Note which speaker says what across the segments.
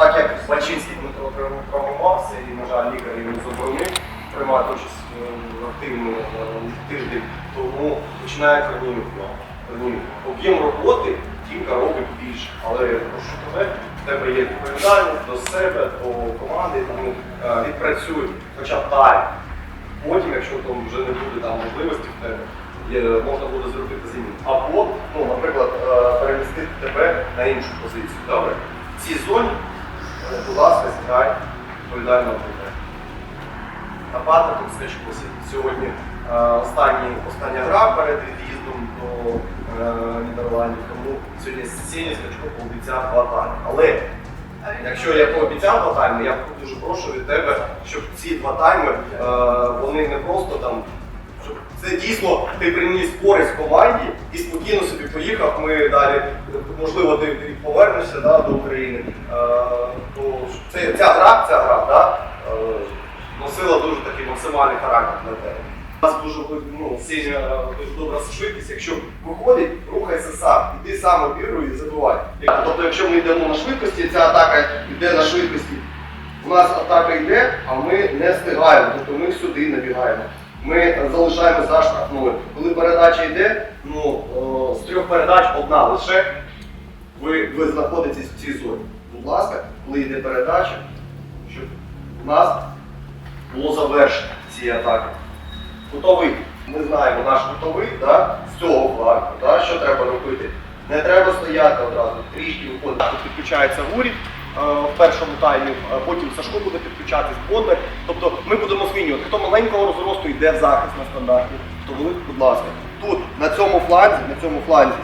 Speaker 1: Так як Бачинський Дмитро травмувався і, на жаль, лікар йому заборонив приймати участь е, в активному е, тиждень, тому починає Корніївка. Об'єм роботи Тімка робить більше, але прошу тебе, в тебе є відповідальність до себе, до команди, тому е, відпрацюй хоча б тайм. Потім, якщо там вже не буде там можливості в тебе, є, можна буде зробити заміну. Або, ну, наприклад, перемістити тебе на іншу позицію. Добре? В цій зоні, е, будь ласка, сідай відповідально про тебе. Нападник все сьогодні е, останні, остання гра перед від'їздом до е, Нідерландів, тому сьогодні Сеня Скачко пообіцяв два тайми. Але якщо я пообіцяв два тайми, я дуже прошу від тебе, щоб ці два тайми е, вони не просто там. Щоб це дійсно ти приніс користь команді і спокійно поїхав. Ми далі, можливо, ти, повернешся да, до України. Е, то це, ця гра, ця гра, да, е, носила дуже такий максимальний характер для тебе. У нас дуже ну, сильна, дуже добра швидкість. Якщо виходить, рухайся сам, іди сам обігруй і забивай. Як- Тобто, якщо ми йдемо на швидкості, ця атака йде на швидкості. У нас атака йде, а ми не встигаємо, тобто ми сюди набігаємо. Ми залишаємо за штрафною. Коли передача йде, ну, лише ви, ви знаходитесь в цій зоні. Будь ласка, коли йде передача, щоб у нас було завершено ці атаки. Кутовий. Ми знаємо наш кутовий да, з цього флангу, да, що треба робити. Не треба стояти одразу, трішки виходити. Тут підключається Гурів е, в першому таймі, потім Сашко буде підключатись, Бондар. Тобто ми будемо змінювати. Хто маленького розросту йде в захист на стандарті, хто великий, будь ласка. Тут, на цьому фланзі, на цьому фланзі,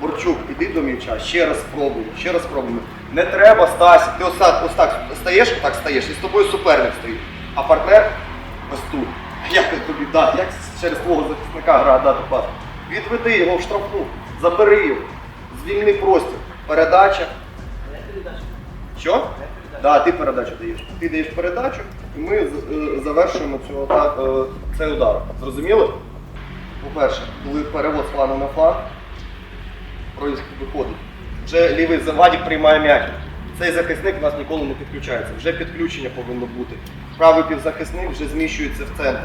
Speaker 1: Борчук, іди до м'яча, ще раз спробуємо, ще раз спробуємо. Не треба Стасі, ти ось так, ось так стаєш, так стаєш, і з тобою суперник стоїть. А партнер ось тут. Як тобі дати? Як через твого захисника гра дати пас? Відведи його в штрафну, забери його, звільни простір. Передача. Що? Да, ти передачу даєш. Ти даєш передачу, і ми е, завершуємо цю ата- е, цей удар. Зрозуміли? По-перше, коли перевод з флангу на фланг, виходить. Вже лівий завадік приймає м'яч. Цей захисник у нас ніколи не підключається. Вже підключення повинно бути. Правий півзахисник вже зміщується в центр.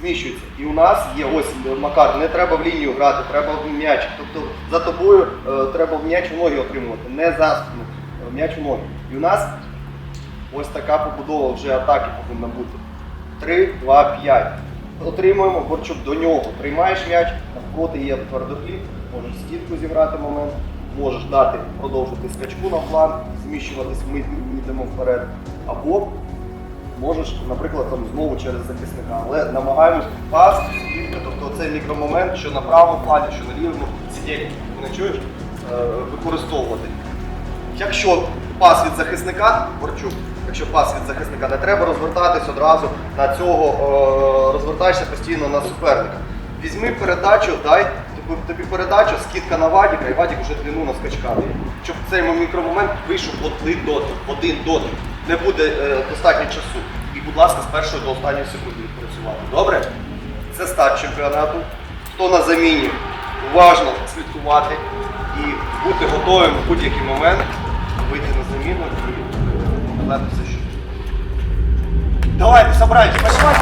Speaker 1: Зміщується. І у нас є ось Макар, не треба в лінію грати, треба в м'яч. Тобто за тобою е, треба в м'яч у ноги отримувати, не за е, м'яч у ноги. І у нас ось така побудова вже атаки повинна бути. 3, 2, 5. Отримуємо Борчук до нього. Приймаєш м'яч, навпроти є твердохліб, можеш стітку зіграти момент, можеш дати продовжити скачку на план, зміщуватись, ми йдемо вперед. Або можеш, наприклад, там знову через захисника. Але намагаємось пас, стітка, тобто цей мікромомент, що на правому плані, що на лівому сидінні, не чуєш, е, використовувати. Якщо пас від захисника, Борчук, якщо пас від захисника, не треба розвертатись одразу на цього, е, розвертаєшся постійно на суперника. Візьми передачу, дай тобі, передачу, скидка на Вадіка, і Вадік вже длину на. Щоб в цей мікромомент вийшов один дотик, один дотик. Не буде е, достатньо часу. І, будь ласка, з першої до останньої секунди відпрацювати. Добре? Це старт чемпіонату. Хто на заміні, уважно слідкувати і бути готовим в будь-який момент вийти на заміну і все, що. Давайте, собрайте, пошла,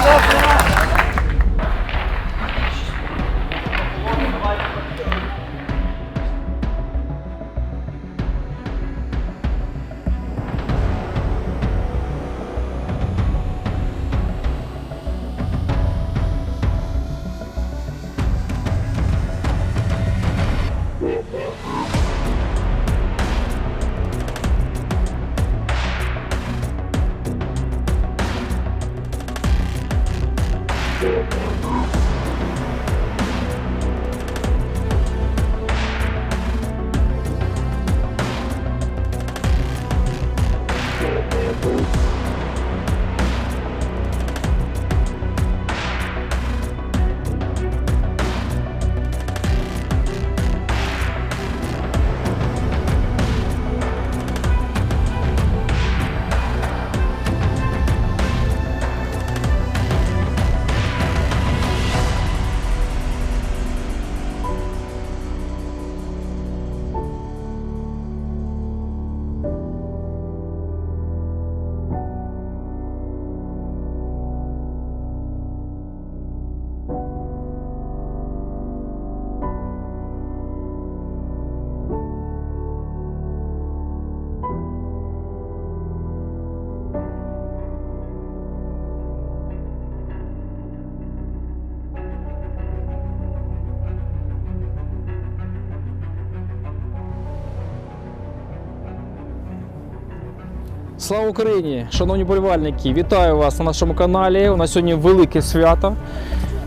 Speaker 2: Слава Україні! Шановні болівальники, вітаю вас на нашому каналі. У нас сьогодні велике свято.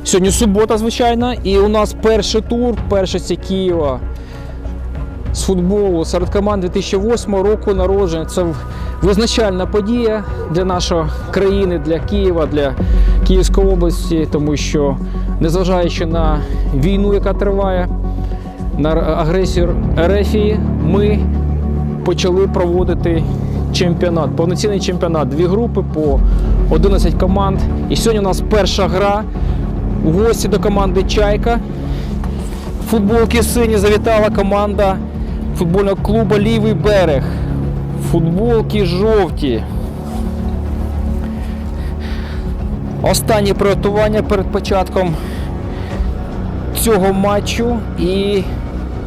Speaker 2: Сьогодні субота, звичайно, і у нас перший тур першості Києва з футболу серед команд 2008 року народження. Це визначальна подія для нашої країни, для Києва, для Київської області, тому що незважаючи на війну, яка триває, на агресію Ерефії, ми почали проводити чемпіонат, повноцінний чемпіонат. Дві групи по 11 команд. І сьогодні у нас перша гра у гості до команди Чайка. Футболки сині завітала команда футбольного клубу Лівий берег. Футболки жовті. Останнє приготування перед початком цього матчу і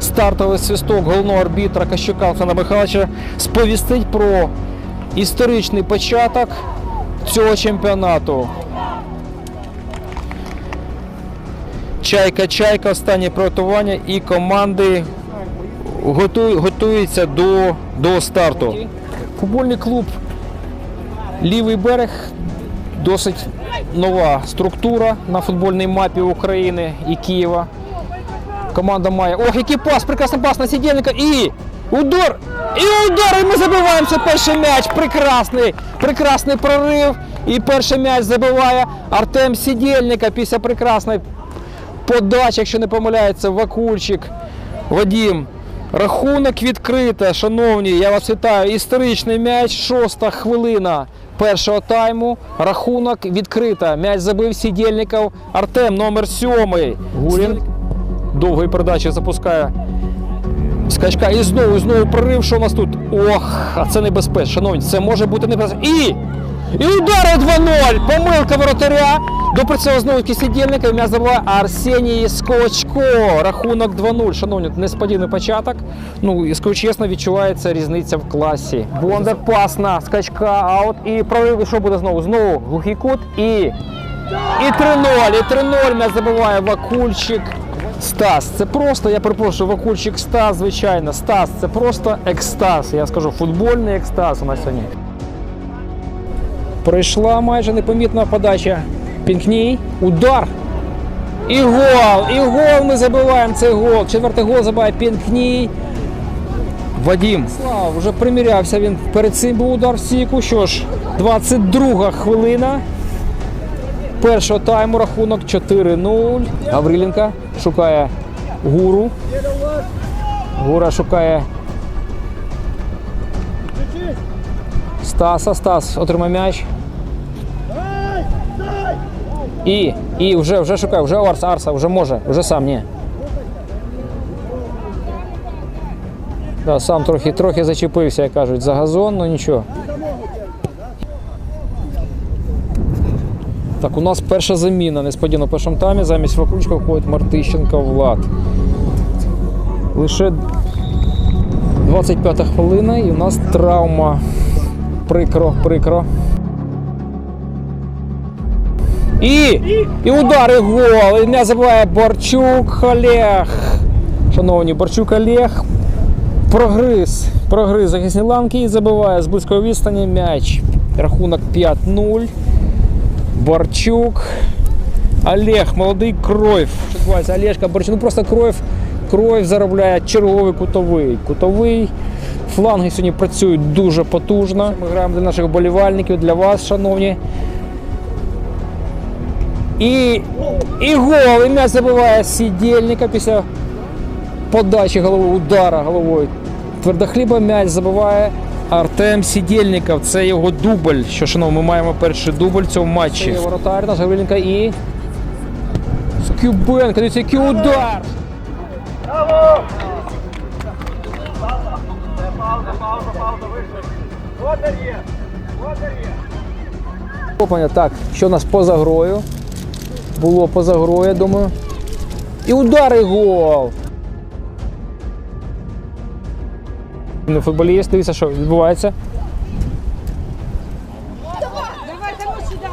Speaker 2: стартовий свисток головного арбітра Кащука Олександра Михайловича сповістить про історичний початок цього чемпіонату. Чайка, чайка, останнє приготування і команди готуй- готуються до, до старту. Футбольний клуб Лівий берег досить нова структура на футбольній мапі України і Києва. Команда має. Ох, який пас! Прекрасний пас на сидільника і удар! І удар! І ми забиваємо це перший м'яч. Прекрасний! Прекрасний прорив. І перший м'яч забиває Артем Сидільника після прекрасної подачі, якщо не помиляється, Вакульчик. Вадім. Рахунок відкрито, шановні, я вас вітаю. Історичний м'яч, шоста хвилина першого тайму. Рахунок відкрито. М'яч забив Сідєльников. Артем, номер сьомий. Гурін довгої передачі запускає скачка. І знову, і знову прорив. Що у нас тут? Ох, а це небезпечно. Шановні, це може бути небезпечно. І! І удари 2-0. Помилка воротаря. До прицілу знову Сідєльника. І м'яч забиває Арсеній Скочко. Рахунок 2-0. Шановні, несподіваний початок. Ну, скажу чесно, відчувається різниця в класі. Бондар пас на скачка, аут. І прорив. І що буде знову? Знову глухий кут. І і 3-0, і 3-0 м'яч забиває Вакульчик. Стас, це просто, я перепрошую, Вакульчик Стас, звичайно. Стас, це просто екстаз. Я скажу, футбольний екстаз у нас сьогодні. Пройшла майже непомітна подача. Пінкній. Удар. І гол! І гол ми забиваємо цей гол. Четвертий гол забиває Пінкній. Вадім. Слава, вже примірявся він. Перед цим був удар в стійку. Що ж, 22 хвилина. Першого тайму рахунок 4-0. Гавриленко шукає гуру. Гура шукає Стаса. Стас отримає м'яч. І, і вже, вже шукає, вже Арса, Арса, вже може, вже сам, ні. Да, сам трохи, трохи зачепився, як кажуть, за газон, ну нічого. Так, у нас перша заміна. Несподівано в першому таймі. Замість Вакульчика входить Мартищенко Влад. Лише 25 хвилина і у нас травма. Прикро, прикро. І, і удар, і гол. І м'яч забиває Борчук Олег. Шановні, Борчук Олег прогриз. Прогриз захисні ланки і забиває з близької відстані м'яч. Рахунок 5-0. Борчук. Олег, молодий Кройф. Олежка Борчук. Ну просто Кройф. Кройф заробляє черговий кутовий. Кутовий. Фланги сьогодні працюють дуже потужно. Ми граємо для наших болівальників, для вас, шановні. І, і гол. І м'яч забиває Сідєльника після подачі голови, удара головою. Твердохліба м'яч забиває Артем Сідєльников. Це його дубль. Що, шановні, ми маємо перший дубль в цьому матчі. Це воротар наш Гавриленко і. Скюбенко, дивіться, який удар! Опаня, так, що у нас поза грою? Було поза грою, я думаю. І удар, і гол. Не футболіст, дивіться, що відбувається.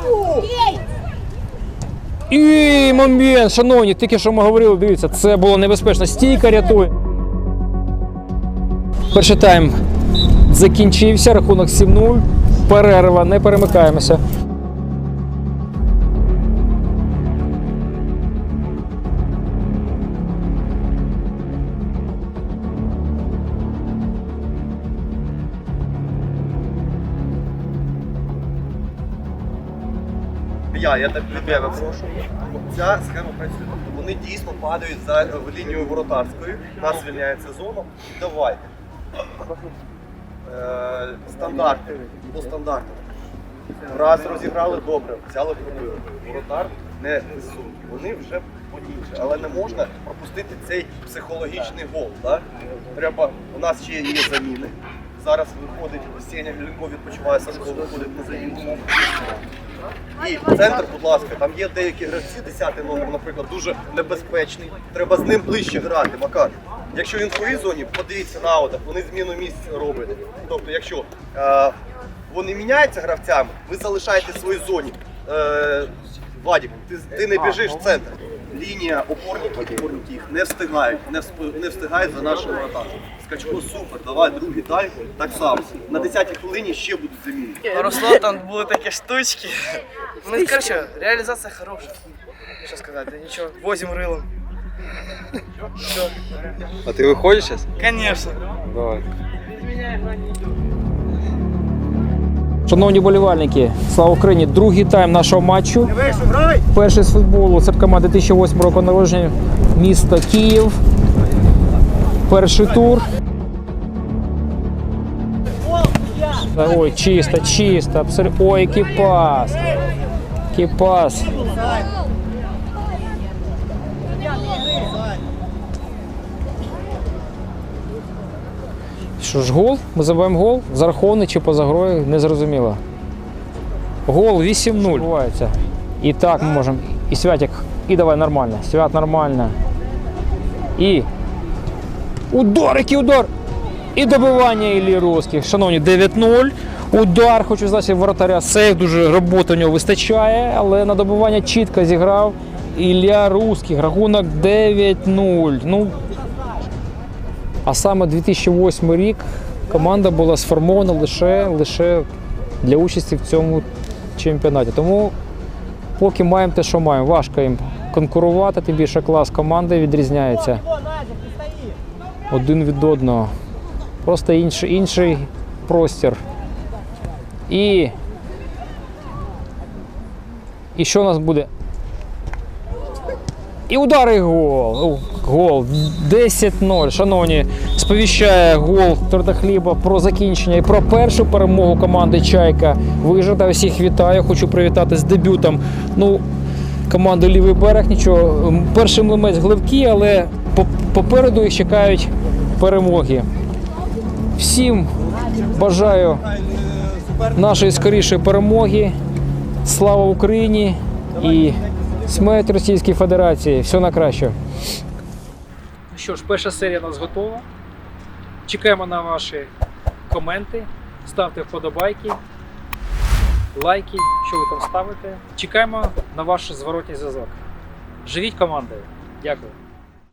Speaker 3: Ну!
Speaker 2: І момент, шановні, тільки що ми говорили, дивіться, це було небезпечно. Стійка рятує. Перший тайм закінчився, рахунок 7-0. перерва, не перемикаємося.
Speaker 1: Я, я так тебе прошу. Ця схема працює. Тобто Вони дійсно падають за е, в лінію воротарської, нас звільняється зона. Давайте. Е, стандарти. По стандарту. Раз розіграли добре, взяли пробили. Воротар не високий. Вони вже по-інше. Але не можна пропустити цей психологічний гол. Да? Треба, у нас ще є заміни. Зараз виходить Сеня Глінко відпочиває, Сашко виходить на заміну. І центр, будь ласка, там є деякі гравці, 10 номер, наприклад, дуже небезпечний. Треба з ним ближче грати, Макар. Якщо він в своїй зоні, подивіться на аутах, вони зміну місць роблять. Тобто, якщо е, вони міняються гравцями, ви залишаєте в своїй зоні. Е, Вадік, ти, ти не біжиш в центр. Лінія опорників, опорники їх не встигають, не, не встигають за нашим воротарем. Скачко супер, давай другий тайм, так само. На 10-й хвилині ще будуть заміни.
Speaker 4: Руслан, там були такі штучки. Ну, короче, реалізація хороша. Що сказати, нічого, возим рилом.
Speaker 5: А ти виходиш зараз?
Speaker 4: Конечно.
Speaker 5: Давай.
Speaker 2: Шановні болівальники, слава Україні! Другий тайм нашого матчу. Перший з футболу серед команд 2008 року народження. Місто Київ. Перший тур. Ой, чисто, чисто. Ой, який пас. Який пас. Що ж, гол? Ми забуваємо гол? Зарахований чи поза грою? Не зрозуміло. Гол 8-0. Відбувається. І так ми можемо. І Святик. І давай нормально. Свят нормально. І. Удар, який удар! І добивання Іллі Русських. Шановні, 9-0. Удар, хочу сказати, воротаря. Сейф дуже роботи у нього вистачає, але на добивання чітко зіграв Ілля Русських. Рахунок 9-0. Ну, а саме 2008 рік команда була сформована лише, лише для участі в цьому чемпіонаті. Тому поки маємо те, що маємо. Важко їм конкурувати, тим більше клас команди відрізняється один від одного. Просто інший, інший простір. І. І що у нас буде? І удар і гол. Гол. 10-0. Шановні, сповіщає гол Твердохліба про закінчення і про першу перемогу команди Чайка. Вижита. Всіх вітаю. Хочу привітати з дебютом. Ну, команди Лівий берег. Нічого. Перший млимець гливкі, але попереду їх чекають перемоги. Всім бажаю нашої скорішої перемоги. Слава Україні і смерть Російській Федерації. Все на краще. Що ж, перша серія у нас готова. Чекаємо на ваші коменти. Ставте вподобайки, лайки, що ви там ставите. Чекаємо на ваш зворотній зв'язок. Живіть командою. Дякую.